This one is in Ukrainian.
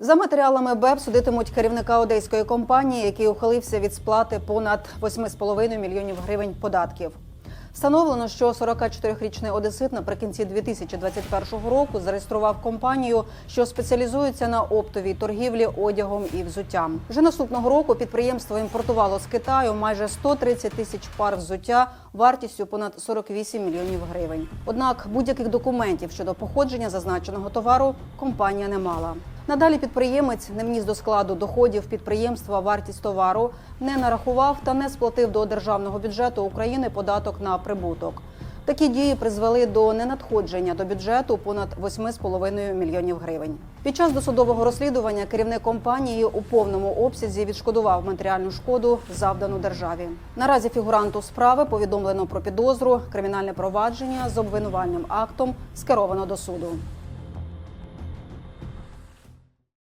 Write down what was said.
За матеріалами БЕП судитимуть керівника одеської компанії, який ухилився від сплати понад 8,5 мільйонів гривень податків. Встановлено, що 44-річний одесит наприкінці 2021 року зареєстрував компанію, що спеціалізується на оптовій торгівлі одягом і взуттям. Вже наступного року підприємство імпортувало з Китаю майже 130 тисяч пар взуття вартістю понад 48 мільйонів гривень. Однак будь-яких документів щодо походження зазначеного товару компанія не мала. Надалі підприємець не вніс до складу доходів підприємства вартість товару, не нарахував та не сплатив до державного бюджету України податок на прибуток. Такі дії призвели до ненадходження до бюджету понад 8,5 мільйонів гривень. Під час досудового розслідування керівник компанії у повному обсязі відшкодував матеріальну шкоду, завдану державі. Наразі фігуранту справи повідомлено про підозру, кримінальне провадження з обвинувальним актом скеровано до суду.